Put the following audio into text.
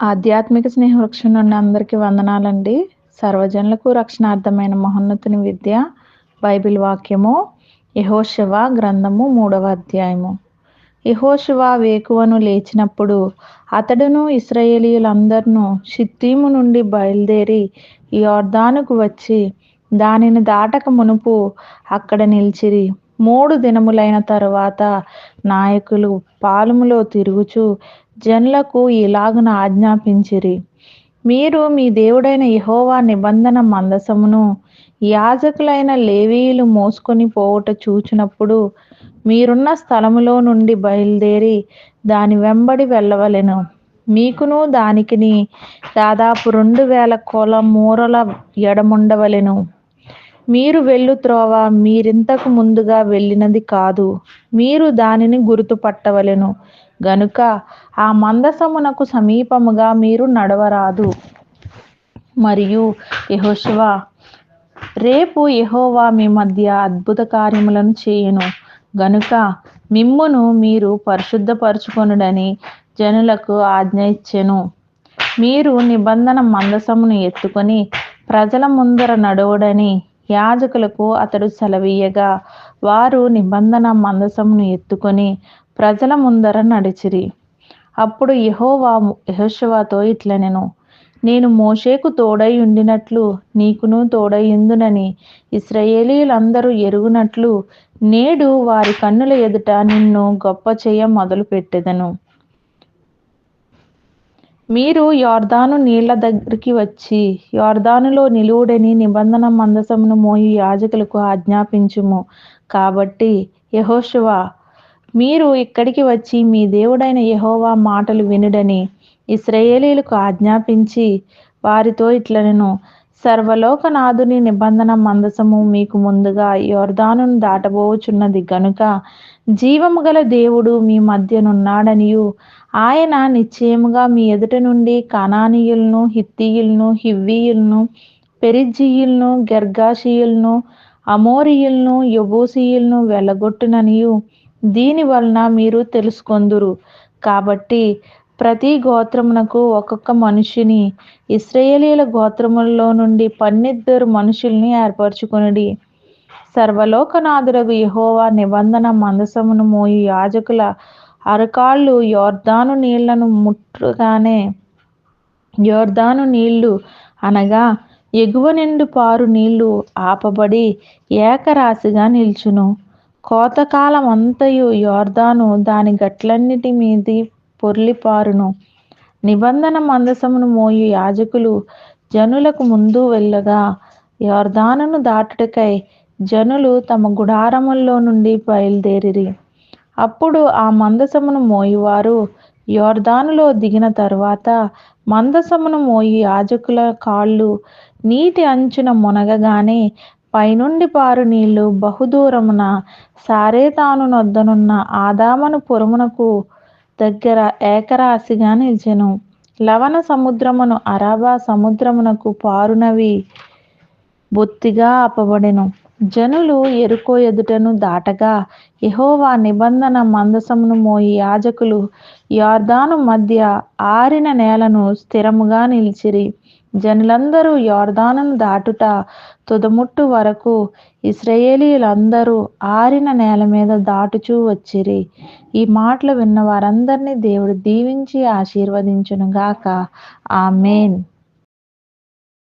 ఆధ్యాత్మిక స్నేహ వృక్షం నుండి అందరికీ వందనాలండి. సర్వజనులకు రక్షణార్థమైన మహోన్నతుని విద్య బైబిల్ వాక్యము యహోశివ గ్రంథము మూడవ అధ్యాయము. యహోశివ వేకువను లేచినప్పుడు అతడును ఇస్రాయేలీయులందరినూ షిత్తీము నుండి బయలుదేరి యోర్ధానుకు వచ్చి దానిని దాటక మునుపు అక్కడ నిలిచిరి. మూడు దినములైన తరువాత నాయకులు పాలములో తిరుగుచు జనులకు ఇలాగున ఆజ్ఞాపించిరి. మీరు మీ దేవుడైన యహోవా నిబంధన మందసమును యాజకులైన లేవీయులు మోసుకొని పోవుట చూచినప్పుడు మీరున్న స్థలములో నుండి బయలుదేరి దాని వెంబడి వెళ్ళవలెను. మీకును దానికిని దాదాపు రెండు వేల కోల మూరల ఎడముండవలెను. మీరు వెళ్ళు త్రోవ మీరింతకు ముందుగా వెళ్ళినది కాదు. మీరు దానిని గుర్తుపట్టవలెను. గనుక ఆ మందసమునకు సమీపముగా మీరు నడవరాదు. మరియు యహోశివ రేపు యహోవా మీ మధ్య అద్భుత కార్యములను చేయను. గనుక మిమ్మును మీరు పరిశుద్ధపరచుకొనుడని జనులకు ఆజ్ఞ ఇచ్చెను. మీరు నిబంధన మందసమును ఎత్తుకొని ప్రజల ముందర నడవడని యాజకులకు అతడు సెలవీయగా వారు నిబంధన మందసమును ఎత్తుకొని ప్రజల ముందర నడిచిరి. అప్పుడు యహోవా యహోశవాతో ఇట్లనెను నేను మోషేకు తోడై ఉండినట్లు నీకును తోడైందునని ఇస్రయేలీలందరూ ఎరుగునట్లు నేడు వారి కన్నుల ఎదుట నిన్ను గొప్ప చేయ మొదలు పెట్టెదను మీరు యోర్దాను నీళ్ళ దగ్గరికి వచ్చి యోర్దానులో నిలువుడని నిబంధన మందసమును మోయి యాజకులకు ఆజ్ఞాపించుము. కాబట్టి యహోశివ మీరు ఇక్కడికి వచ్చి మీ దేవుడైన యహోవా మాటలు వినుడని ఇస్రయేలీలకు ఆజ్ఞాపించి వారితో ఇట్లనెను సర్వలోకనాథుని నిబంధన మందసము మీకు ముందుగా యోర్దానును దాటబోచున్నది గనుక జీవము గల దేవుడు మీ మధ్యనున్నాడనియు. ఆయన నిశ్చయముగా మీ ఎదుట నుండి కణానీయులను హిత్తీయులను హివ్వీయులను పెరిజీయులను గర్గాషీయులను అమోరియులను యబూసీయులను వెళ్ళగొట్టుననియు. దీని వలన మీరు తెలుసుకొందురు. కాబట్టి ప్రతి గోత్రమునకు ఒక్కొక్క మనిషిని ఇస్రయేలీల గోత్రములలో నుండి పన్నిద్దరు మనుషుల్ని ఏర్పరచుకొనిడి. సర్వలోకనాథుడగు యహోవా నిబంధన మందసమును మోయి యాజకుల అరకాళ్ళు యోర్దాను నీళ్ళను ముట్టుగానే యోర్దాను నీళ్ళు అనగా ఎగువ నిండు పారు నీళ్ళు ఆపబడి ఏకరాశిగా నిల్చును. కోతకాలం అంతయు యోర్దాను దాని గట్లన్నిటి మీది పొర్లిపారును. నిబంధన మందసమును మోయు యాజకులు జనులకు ముందు వెళ్ళగా యోర్దానును దాటుటకై జనులు తమ గుడారముల్లో నుండి బయలుదేరిరి. అప్పుడు ఆ మందసమును మోయువారు యోర్దానులో దిగిన తరువాత మందసమును మోయి యాజకుల కాళ్ళు నీటి అంచున మునగగానే పైనుండి పారు నీళ్ళు బహుదూరమున సారేతాను నొద్దనున్న ఆదామను పురమునకు దగ్గర ఏకరాశిగా నిలిచెను. లవణ సముద్రమును అరాబా సముద్రమునకు పారునవి బొత్తిగా ఆపబడెను. జనులు ఎరుకో ఎదుటను దాటగా యహోవా నిబంధన మందసమును మోయి యాజకులు యార్దాను మధ్య ఆరిన నేలను స్థిరముగా నిలిచిరి. జనులందరూ యోర్దానం దాటుట తుదముట్టు వరకు ఇస్రాయేలీలందరూ ఆరిన నేల మీద దాటుచూ వచ్చిరి. ఈ మాటలు విన్న వారందరినీ దేవుడు దీవించి ఆశీర్వదించునుగాక. ఆమెన్.